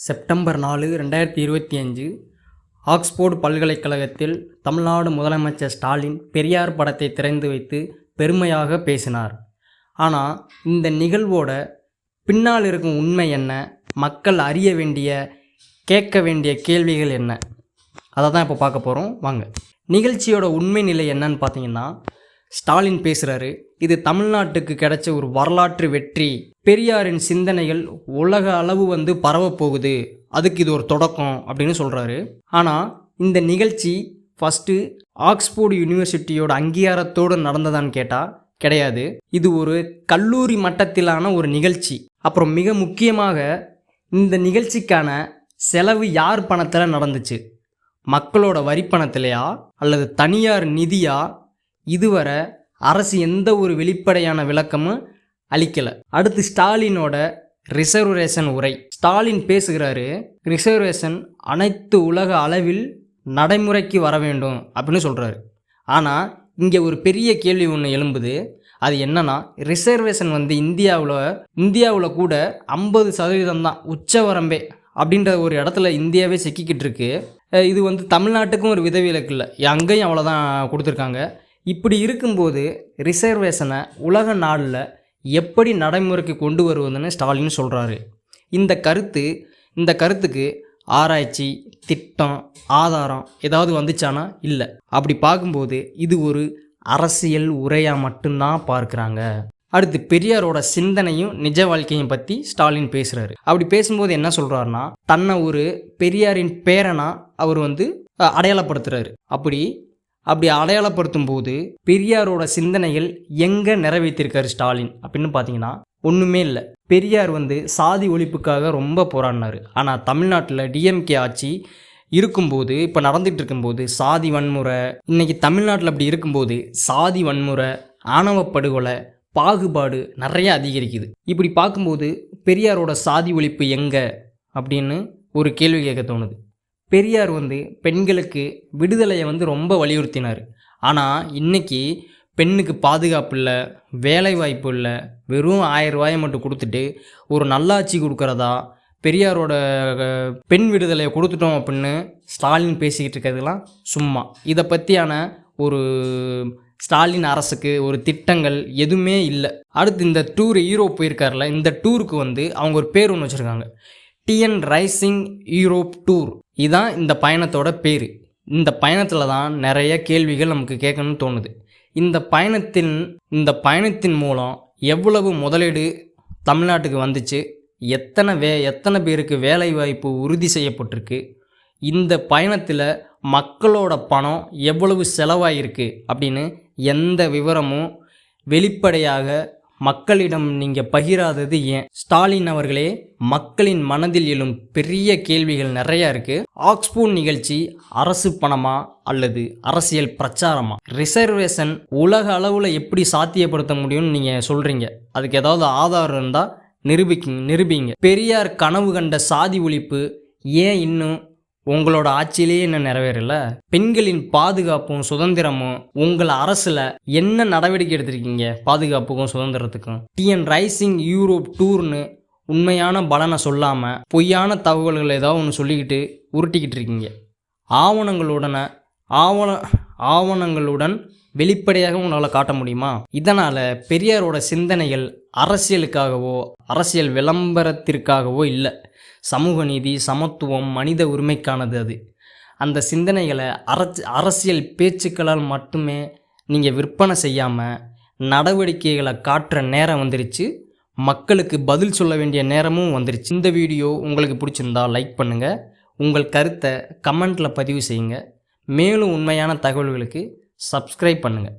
September நாலு ரெண்டாயிரத்தி இருபத்தி அஞ்சு ஆக்ஸ்போர்டு பல்கலைக்கழகத்தில் தமிழ்நாடு முதலமைச்சர் ஸ்டாலின் பெரியார் படத்தை திறந்து வைத்து பெருமையாக பேசினார். ஆனால் இந்த நிகழ்வோட பின்னால் இருக்கும் உண்மை என்ன? மக்கள் அறிய வேண்டிய கேட்க வேண்டிய கேள்விகள் என்ன? அதை தான் இப்போ பார்க்க போகிறோம் வாங்க. நிகழ்ச்சியோட உண்மை நிலை என்னன்னு பார்த்தீங்கன்னா ஸ்டாலின் பேசுகிறாரு இது தமிழ்நாட்டுக்கு கிடைச்ச ஒரு வரலாற்று வெற்றி பெரியாரின் சிந்தனைகள் உலக அளவு வந்து பரவப்போகுது அதுக்கு இது ஒரு தொடக்கம் அப்படின்னு சொல்கிறாரு ஆனால் இந்த நிகழ்ச்சி ஃபஸ்ட்டு ஆக்ஸ்போர்டு யூனிவர்சிட்டியோட அங்கீகாரத்தோடு நடந்ததான்னு கேட்டால் கிடையாது. இது ஒரு கல்லூரி மட்டத்திலான ஒரு நிகழ்ச்சி. அப்புறம் மிக முக்கியமாக இந்த நிகழ்ச்சிக்கான செலவு யார் பணத்தில் நடந்துச்சு? மக்களோட வரி பணத்திலையா? அல்லது தனியார் நிதியா? இதுவரை அரசு எந்த ஒரு வெளிப்படையான விளக்கமும் அளிக்கலை அடுத்து ஸ்டாலினோட ரிசர்வேஷன் உரை. ஸ்டாலின் பேசுகிறாரு ரிசர்வேஷன் அனைத்து உலக அளவில் நடைமுறைக்கு வர வேண்டும் அப்படின்னு சொல்கிறாரு ஆனால் இங்கே ஒரு பெரிய கேள்வி ஒன்று எழும்புது. அது என்னன்னா ரிசர்வேஷன் வந்து இந்தியாவில் இந்தியாவில் கூட ஐம்பது சதவீதம் தான் உச்சவரம்பே அப்படின்ற ஒரு இடத்துல இந்தியாவே சிக்கிக்கிட்டு இருக்கு. இது வந்து தமிழ்நாட்டுக்கும் ஒரு விதவிலக்கு இல்லை அங்கேயும் அவ்வளோதான் கொடுத்துருக்காங்க. இப்படி இருக்கும்போது ரிசர்வேஷனை உலக நாளில் எப்படி நடைமுறைக்கு கொண்டு வருவதுன்னு ஸ்டாலின் சொல்கிறாரு இந்த கருத்து இந்த கருத்துக்கு ஆராய்ச்சி திட்டம் ஆதாரம் ஏதாவது வந்துச்சானா? இல்லை. அப்படி பார்க்கும்போது இது ஒரு அரசியல் உரையாக மட்டும்தான் பார்க்குறாங்க. அடுத்து பெரியாரோட சிந்தனையும் நிஜ வாழ்க்கையும் பற்றி ஸ்டாலின் பேசுகிறாரு அப்படி பேசும்போது என்ன சொல்கிறாருன்னா தன்னை ஒரு பெரியாரின் பேரனா அவர் வந்து அடையாளப்படுத்துகிறாரு அடையாளப்படுத்துறாரு. அப்படி அப்படி அடையாளப்படுத்தும் போது பெரியாரோட சிந்தனைகள் எங்கே நிறைவேற்றிருக்காரு ஸ்டாலின் அப்படின்னு பார்த்தீங்கன்னா ஒன்றுமே இல்லை. பெரியார் வந்து சாதி ஒழிப்புக்காக ரொம்ப போராடினார். ஆனால் தமிழ்நாட்டில் டிஎம்கே ஆட்சி இருக்கும்போது இப்போ நடந்துட்டு இருக்கும்போது சாதி வன்முறை இன்னைக்கு தமிழ்நாட்டில் அப்படி இருக்கும்போது சாதி வன்முறை ஆணவ படுகொலை பாகுபாடு நிறைய அதிகரிக்குது. இப்படி பார்க்கும்போது பெரியாரோட சாதி ஒழிப்பு எங்கே? அப்படின்னு ஒரு கேள்வி கேட்க தோணுது. பெரியார் வந்து பெண்களுக்கு விடுதலையை வந்து ரொம்ப வலியுறுத்தினார். ஆனால் இன்னைக்கு பெண்ணுக்கு பாதுகாப்பு இல்லை வேலை வாய்ப்பு இல்லை வெறும் ஆயிரம் ரூபாயை மட்டும் கொடுத்துட்டு ஒரு நல்லாட்சி கொடுக்குறதா பெரியாரோட பெண் விடுதலையை கொடுத்துட்டோம் அப்படின்னு ஸ்டாலின் பேசிக்கிட்டு இருக்கிறதுலாம் சும்மா. இதை பற்றியான ஒரு ஸ்டாலின் அரசுக்கு ஒரு திட்டங்கள் எதுவுமே இல்லை. அடுத்து இந்த டூர் ஹீரோ போயிருக்காருல இந்த டூருக்கு வந்து அவங்க ஒரு பேர் ஒன்று வச்சுருக்காங்க. டிஎன் ரைசிங் யூரோப் டூர் இதுதான் இந்த பயணத்தோட பேர். இந்த பயணத்தில் தான் நிறைய கேள்விகள் நமக்கு கேட்கணும்னு தோணுது. இந்த பயணத்தின் இந்த பயணத்தின் மூலம் எவ்வளவு முதலீடு தமிழ்நாட்டுக்கு வந்துச்சு? எத்தனை வே எத்தனை பேருக்கு வேலை வாய்ப்பு உறுதி செய்யப்பட்டிருக்கு? இந்த பயணத்தில் மக்களோட பணம் எவ்வளவு செலவாயிருக்கு? அப்படின்னு எந்த விவரமும் வெளிப்படையாக மக்களிடம் நீங்கள் பகிராதது ஏன்? ஸ்டாலின் அவர்களே மக்களின் மனதில் எழும் பெரிய கேள்விகள் நிறைய இருக்கு. ஆக்ஸ்போர்ட் நிகழ்ச்சி அரசு பணமா அல்லது அரசியல் பிரச்சாரமா? ரிசர்வேஷன் உலக அளவில் எப்படி சாத்தியப்படுத்த முடியும்னு நீங்கள் சொல்கிறீங்க அதுக்கு ஏதாவது ஆதாரம் இருந்தால் நிரூபிக்கு நிரூபிங்க. பெரியார் கனவு கண்ட சாதி ஒழிப்பு ஏன் இன்னும் உங்களோட ஆட்சியிலேயே இன்னும் நிறைவேறல. பெண்களின் பாதுகாப்பும் சுதந்திரமும் உங்கள் அரசில் என்ன நடவடிக்கை எடுத்திருக்கீங்க? பாதுகாப்புக்கும் சுதந்திரத்துக்கும். டிஎன் ரைசிங் யூரோப் டூர்னு உண்மையான பலனை சொல்லாமல் பொய்யான தகவல்கள் ஏதாவது ஒன்று சொல்லிக்கிட்டு உருட்டிக்கிட்டு இருக்கீங்க. ஆவணங்களுடன ஆவண ஆவணங்களுடன் வெளிப்படையாக உங்களால் காட்ட முடியுமா? இதனால் பெரியாரோட சிந்தனைகள் அரசியலுக்காகவோ அரசியல் விளம்பரத்திற்காகவோ இல்லை. சமூக நீதி சமத்துவம் மனித உரிமைக்கானது அது. அந்த சிந்தனைகளை அரச அரசியல் பேச்சுக்களால் மட்டுமே நீங்கள் விற்பனை செய்யாமல் நடவடிக்கைகளை காட்டுற நேரம் வந்துருச்சு. மக்களுக்கு பதில் சொல்ல வேண்டிய நேரமும் வந்துருச்சு. இந்த வீடியோ உங்களுக்கு பிடிச்சிருந்தா லைக் பண்ணுங்கள் உங்கள் கருத்தை கமெண்ட்டில் பதிவு செய்யுங்க. மேலும் உண்மையான தகவல்களுக்கு சப்ஸ்கிரைப் பண்ணுங்கள்